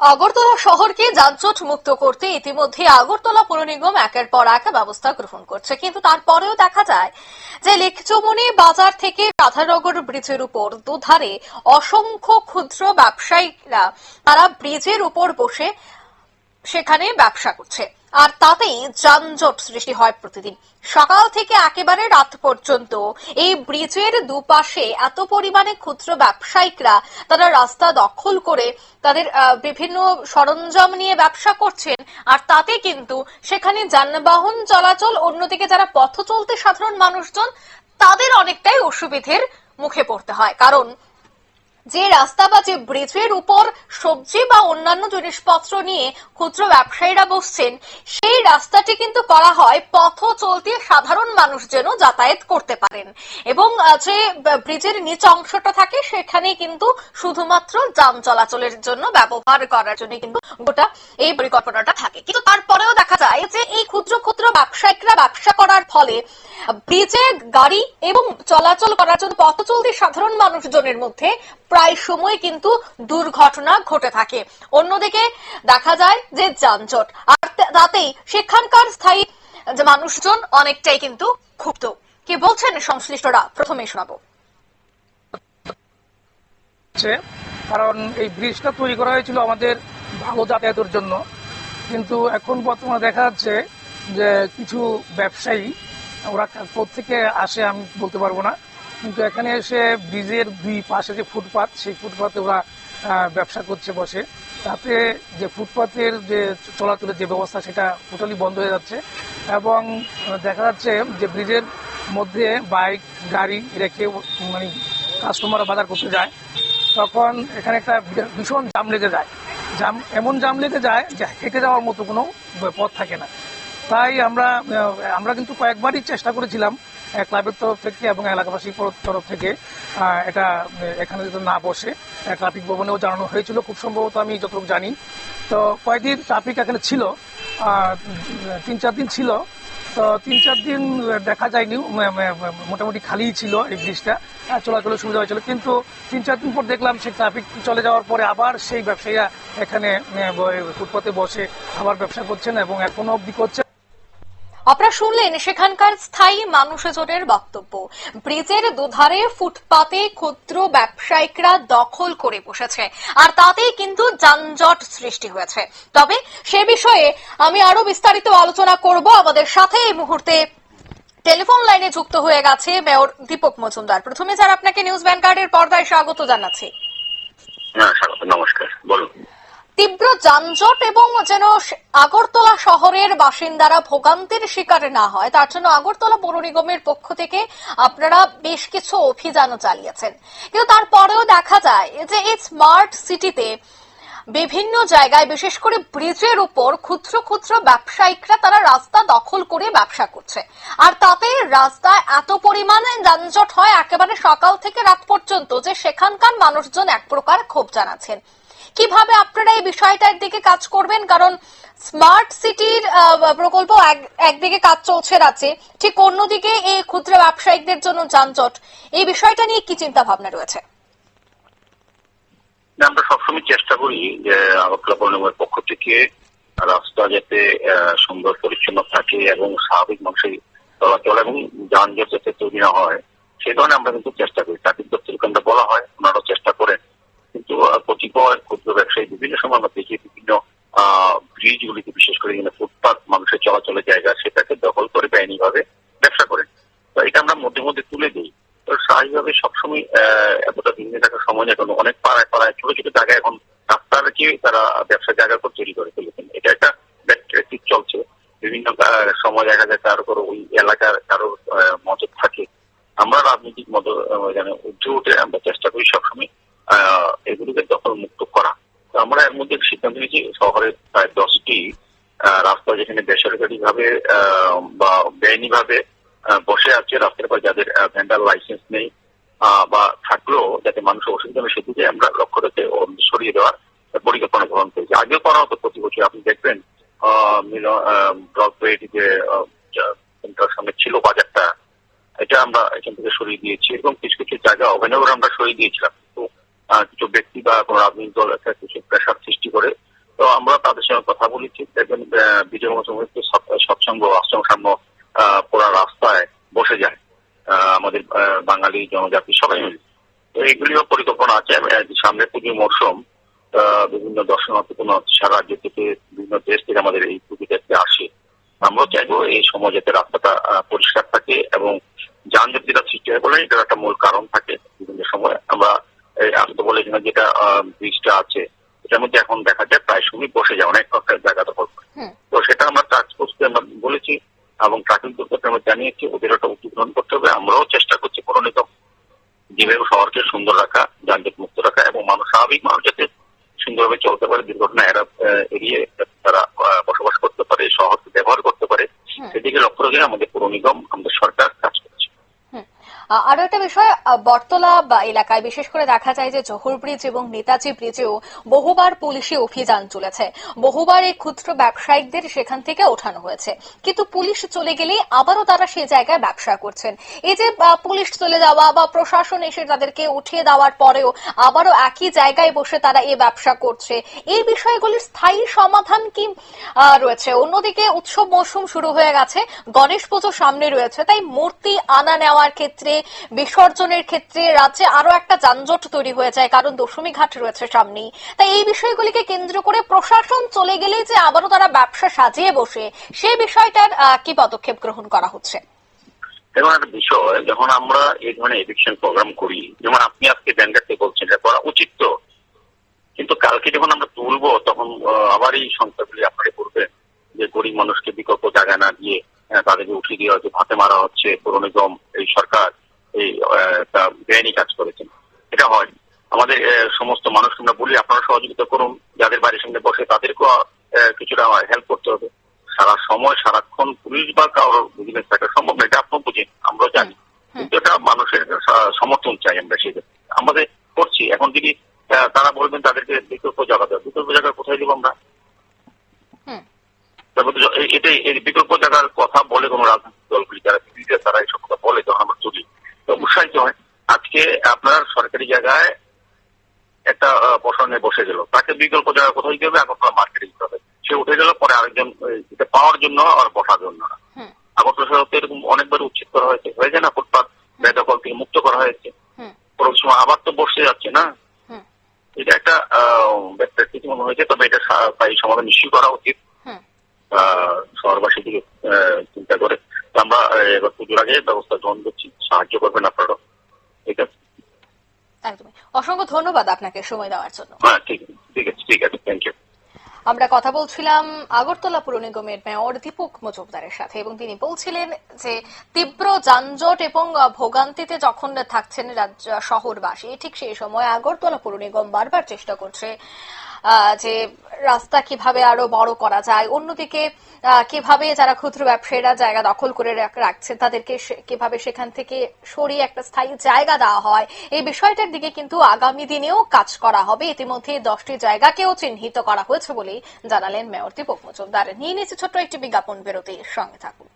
আগরতলা শহরকে যানজট মুক্ত করতে ইতিমধ্যে আগরতলা পৌর নিগম একের পর এক ব্যবস্থা গ্রহণ করছে। কিন্তু তারপরেও দেখা যায় যে লেকচমনি বাজার থেকে রাধানগর ব্রিজের উপর দুধারে অসংখ্য ক্ষুদ্র ব্যবসায়ীরা, তারা ব্রিজের উপর বসে সেখানে ব্যবসা করছে। আর তাতেই যানজট সৃষ্টি হয় প্রতিদিন। সকাল থেকে একেবারে রাত পর্যন্ত এই ব্রিজের দুপাশে এত পরিমাণে ক্ষুদ্র ব্যবসায়িকরা তারা রাস্তা দখল করে তাদের বিভিন্ন সরঞ্জাম নিয়ে ব্যবসা করছেন, আর তাতে কিন্তু সেখানে যানবাহন চলাচল, অন্যদিকে যারা পথ চলতে সাধারণ মানুষজন, তাদের অনেকটাই অসুবিধের মুখে পড়তে হয়। কারণ যে রাস্তা বা যে ব্রিজের উপর সবজি বা অন্যান্য জিনিসপত্র নিয়ে ক্ষুদ্র ব্যবসায়ীরা বসছেন, সেই রাস্তাটি কিন্তু করা হয় পথ চলতি সাধারণ মানুষ যেন যাতায়াত করতে পারেন। এবং যে ব্রিজের নিচ অংশটা থাকে সেখানে কিন্তু শুধুমাত্র যান চলাচলের জন্য ব্যবহার করার জন্য কিন্তু গোটা এই পরিকল্পনাটা থাকে। কিন্তু তারপরেও দেখা যায় যে এই ক্ষুদ্র ক্ষুদ্র ব্যবসায়িকরা ব্যবসা করার ফলে ব্রিজে গাড়ি এবং চলাচল করার জন্য পথ চলতি সাধারণ মানুষজনের মধ্যে প্রায় সময় কিন্তু দুর্ঘটনা ঘটে থাকে। অন্যদিকে দেখা যায় যে যানজট, আর তাতেই সেখানকার স্থায়ী যে মানুষজন অনেকটাই কিন্তু ক্ষুব্ধ। কি বলছেন সংশ্লিষ্টরা? প্রথমে শোনাবো। কারণ এই ব্রিজটা তৈরি করা হয়েছিল আমাদের ভালো যাতায়াতের জন্য। কিন্তু এখন বর্তমানে দেখা যাচ্ছে যে কিছু ব্যবসায়ী, ওরা থেকে আসে আমি বলতে পারব না। কিন্তু এখানে এসে ব্রিজের দুই পাশে যে ফুটপাত, সেই ফুটপাতে ওরা ব্যবসা করছে, বসে। তাতে যে ফুটপাতের যে চলাচলের যে ব্যবস্থা, সেটা টোটালি বন্ধ হয়ে যাচ্ছে। এবং দেখা যাচ্ছে যে ব্রিজের মধ্যে বাইক, গাড়ি রেখে মানে কাস্টমার বাজার করতে যায়। তখন এখানে একটা ভীষণ জাম লেগে যায়। জাম এমন জাম লেগে যায় যে, হেঁটে যাওয়ার মতো কোনো পথ থাকে না। তাই আমরা আমরা কিন্তু কয়েকবারই চেষ্টা করেছিলাম ক্লাবের তরফ থেকে এবং এলাকাবাসীর তরফ- থেকে এটা এখানে যাতে না বসে ট্রাফিক ভবনেও জানানো হয়েছিল, খুব সম্ভবত আমি যতটুকু জানি। তো কয়েকদিন ট্রাফিক এখানে ছিল তিন চার দিন ছিল, তো তিন চার দিন দেখা যায়নি মোটামুটি খালিই ছিল এই ব্রিজটা চলাচলের সুবিধা হয়েছিল, কিন্তু তিন চার দিন পর দেখলাম সেই ট্রাফিক চলে যাওয়ার পরে আবার সেই ব্যবসায়ীরা এখানে ফুটপাতে বসে আবার ব্যবসা করছেন এবং এখনও অবধি করছেন। আপনারা শুনলেন সেখানকার স্থায়ী মানুষজনের বক্তব্য। ব্রিজের দুধারে ফুটপাতে ক্ষুদ্র ব্যবসায়িকরা দখল করে বসেছে, আর তাতেই কিন্তু যানজট সৃষ্টি হয়েছে। তবে সে বিষয়ে আমি আরও বিস্তারিত আলোচনা করব। আমাদের সাথে এই মুহূর্তে টেলিফোন লাইনে যুক্ত হয়ে গেছে মেয়র দীপক মজুমদার। প্রথমে স্যার, আপনাকে নিউজ ভ্যানগার্ডের পর্দায় স্বাগত জানাচ্ছি। হ্যাঁ নমস্কার, বলুন। তীব্র যানজট এবং যেন আগরতলা শহরের বাসিন্দারা ভোগান্তির শিকার না হয়। তার জন্য আগরতলা পৌর নিগমের পক্ষ থেকে আপনারা বেশ কিছু অভিযানও চালিয়েছেন। কিন্তু তারপরেও দেখা যায় যে এই স্মার্ট সিটিতে বিভিন্ন জায়গায়, বিশেষ করে ব্রিজের উপর ক্ষুদ্র ক্ষুদ্র ব্যবসায়িকরা তারা রাস্তা দখল করে ব্যবসা করছে। আর তাতে রাস্তায় এত পরিমাণে যানজট হয়, একেবারে সকাল থেকে রাত পর্যন্ত, যে সেখানকার মানুষজন এক প্রকার ক্ষোভ জানাচ্ছেন। কীভাবে আপনারা এই বিষয়টার দিকে কাজ করবেন? কারণ স্মার্ট সিটির প্রকল্প একদিকে কাজ চলছে রাজ্যে, ঠিক অন্যদিকে এই ক্ষুদ্র ব্যবসায়িকদের জন্য যানজট। এই বিষয়টা নিয়ে কি চিন্তা ভাবনা রয়েছে আমরা সবসময় চেষ্টা করি যে পৌর পক্ষ থেকে রাস্তা যাতে সুন্দর পরিচ্ছন্ন থাকে এবং স্বাভাবিক মানুষের চলাচল এবং যানজট যাতে তৈরি না হয়, সে ধরনের আমরা কিন্তু চেষ্টা করি। দপ্তরকে আমরা বলা হয়। ওনারাও চেষ্টা করেন কিন্তু আহ, কতিপয় ক্ষুদ্র ব্যবসায়ী বিভিন্ন সময় আমরা দেখি বিভিন্ন ব্রিজ গুলিতে বিশেষ করে এখানে ফুটপাত মানুষের চলাচলের জায়গা, সেটাকে দখল করে বেআইনি ভাবে ব্যবসা করেন তো এটা আমরা মধ্যে মধ্যে তুলে দিই। তো স্বাভাবিকভাবে সবসময় এতটা দিন থাকার সময় এখন অনেক পাড়ায় পাড়ায়, ছোট ছোট জায়গায় এখন রাস্তার কি তারা ব্যবসার জায়গা করে তৈরি করে ফেলেছেন। এটা একটা ব্যাকট্রেটিক চলছে। বিভিন্ন সময় দেখা যায় তার উপর ওই এলাকার কারোর মদত থাকে। আমরা রাজনৈতিক মত মানে উঠে উঠে আমরা চেষ্টা করি সবসময় আহ, এগুলিকে দখল মুক্ত করা তো আমরা এর মধ্যে সিদ্ধান্ত নিয়েছি শহরের প্রায় দশটি আহ, রাস্তা যেখানে বেসরকারি ভাবে বা বেআইনি ভাবে বসে আছে রাস্তার পর যাদের ভেন্ডার লাইসেন্স নেই বা থাকলেও যাতে মানুষ অসুবিধা হয় সেদিকে আমরা লক্ষ্য রেখে সরিয়ে দেওয়ার পরিকল্পনা গ্রহণ করেছি। আগেও করা হতো প্রতি বছর, আপনি দেখবেন ব্রডওয়ে যে কোনটার সামনে ছিল বাজারটা, এটা আমরা এখান থেকে সরিয়ে দিয়েছি এবং কিছু কিছু জায়গা অভিনব আমরা সরিয়ে দিয়েছিলাম। কিছু ব্যক্তি বা কোনো রাজনৈতিক দল, একটা কিছু কথা বলেছি দেখবেন বিজয় মতো সৎসঙ্গ আশ্রম সাম্য পোড়া রাস্তায় বসে যায় আমাদের বাঙালি জনজাতি সবাই মিলে। তো এইগুলিও পরিকল্পনা আছে সামনে পুজো মরশুম বিভিন্ন দর্শনার্থী কোনো সারা রাজ্য থেকে বিভিন্ন দেশ থেকে আমাদের এই পুজো আসে। আমরা চাইব এই সময় যাতে রাস্তাটা পরিষ্কার থাকে এবং যানজট যেটা সৃষ্টি হয় বলে এটার একটা মূল কারণ থাকে বিভিন্ন সময়। আমরা আসতে বলে যেটা ব্রিজটা আছে এটার মধ্যে এখন দেখা যায় প্রায় সময় বসে যায় অনেক রকমের জায়গা দখল করে। তো সেটা আমরা কাজ করতে আমরা বলেছি এবং ট্রাফিক দুর্ঘটনা আমরা জানিয়েছি ওদের একটা উচিত গ্রহণ করতে হবে আমরাও চেষ্টা করছি প্রণীত যেভাবে শহরকে সুন্দর রাখা যানজট মুক্ত রাখা এবং মানুষ স্বাভাবিক মানুষ যাতে সুন্দরভাবে চলতে পারে দুর্ঘটনা এরা এড়িয়ে তারা বসবাস করতে পারে শহরকে ব্যবহার করতে পারে। সেদিকে লক্ষ্য রেখে আমাদের পৌর নিগম আমাদের সরকার কাজ আরও একটা বিষয় বটতলা এলাকায় বিশেষ করে দেখা যায় যে জহুর ব্রিজ এবং নেতাজি ব্রিজেও বহুবার পুলিশি অভিযান চলেছে। বহুবার এই ক্ষুদ্র ব্যবসায়িকদের সেখান থেকে ওঠানো হয়েছে। কিন্তু পুলিশ চলে গেলে আবারও তারা সেই জায়গায় ব্যবসা করছেন। এই যে পুলিশ চলে যাওয়া বা প্রশাসন এসে তাদেরকে উঠিয়ে দেওয়ার পরেও আবারও একই জায়গায় বসে তারা এই ব্যবসা করছে। এই বিষয়গুলির স্থায়ী সমাধান কি রয়েছে? অন্যদিকে উৎসব মৌসুম শুরু হয়ে গেছে, গণেশ পুজো সামনে রয়েছে, তাই মূর্তি আনা নেওয়ার ক্ষেত্রে বিসর্জনের ক্ষেত্রে রাজ্যে আরও একটা যানজট তৈরি হয়ে যায়, কারণ দশমী ঘাট রয়েছে সামনেই। তাই এই বিষয়গুলিকে কেন্দ্র করে প্রশাসন চলে গেলে যে আবারও তারা ব্যবসা সাজিয়ে বসে সেই বিষয়টার কি পদক্ষেপ গ্রহণ করা হচ্ছে? এবং একটা বিষয়, যখন আমরা এই ধরনের এডিকশন প্রোগ্রাম করি, যেমন আপনি আজকে ব্যাংকারকে বলছেন, এটা করা উচিত তো। কিন্তু কালকে যখন আমরা তুলবো, তখন আবার এই সংস্থাগুলি আপনারা করবেন যে গরিব মানুষকে বিকল্প জায়গা না দিয়ে আহ, তাদেরকে উঠিয়ে দিয়ে হয়তো ভাতে মারা হচ্ছে পৌর নিগম এই সরকার এই আহ, তা বেআইনি কাজ করেছেন এটা হয় আমাদের আহ, সমস্ত মানুষকে আমরা বলি আপনারা সহযোগিতা করুন যাদের বাড়ির সামনে তাদেরকেও আহ, হেল্প করতে হবে। সারা সময় সারাক্ষণ পুলিশ বা কারোর বিজিনেস থাকা সম্ভব না এটা আপনার বুঝেন আমরা জানি। কিন্তু এটা মানুষের সমর্থন চাই আমরা সেই আমাদের করছি। এখন যদি তারা বলবেন তাদেরকে বিকল্প জায়গা দেওয়া বিকল্প জায়গা কোথায় দিব আমরা? এটাই এই বিকল্প জায়গার কথা বলে কোনো রাজনৈতিক দলগুলি যারা বিরোধীরা তারা এইসব কথা বলে তখন আমরা তো উৎসাহিত হয়। আজকে আপনার সরকারি জায়গায় একটা বসানে বসে গেল। তাকে বিকল্প জায়গা কোথায় দিতে হবে আগরতলা মার্কেটে দিতে হবে। সে উঠে গেল পরে আরেকজন এটা পাওয়ার জন্য আর বসার জন্য না। আগরতলা শহরকে এরকম অনেকবার উচ্ছেদ করা হয়েছে। হয়েছে না? ফুটপাত বেদখল থেকে মুক্ত করা হয়েছে। পরের সময় আবার তো বসে যাচ্ছে না। এটা একটা ব্যক্তিগত মনে হয়েছে তবে এটা সমাধান নিশ্চয়ই করা উচিত হুম। আহ, শহরবাসী দিকে আহ, চিন্তা করে তো আমরা আহ, এবার পুজোর আগে ব্যবস্থা গ্রহণ করছি সাহায্য করবেন আপনারা ঠিক আছে একদমই অসংখ্য ধন্যবাদ আপনাকে সময় দেওয়ার জন্য। হ্যাঁ ঠিক আছে ঠিক আছে থ্যাংক ইউ আমরা কথা বলছিলাম আগরতলা পুর নিগমের মেয়র দীপক মজুমদারের সাথে এবং তিনি বলছিলেন যে তীব্র যানজট এবং ভোগান্তিতে যখন থাকছেন রাজ্য শহরবাসী ঠিক সেই সময় আগরতলা পুর নিগম বারবার চেষ্টা করছে যে রাস্তা কীভাবে আরও বড় করা যায়, অন্যদিকে কীভাবে যারা ক্ষুদ্র ব্যবসায়ীরা জায়গা দখল করে রাখ- রাখছে তাদেরকে কীভাবে সেখান থেকে সরিয়ে একটা স্থায়ী জায়গা দেওয়া হয়, এই বিষয়টার দিকে কিন্তু আগামী দিনেও কাজ করা হবে। ইতিমধ্যে দশটি জায়গাকেও চিহ্নিত করা হয়েছে বলেই জানালেন মেয়র দীপক মজুমদার। নিয়ে নিয়েছে ছোট্ট একটি বিজ্ঞাপন বিরতির সঙ্গে থাকুন।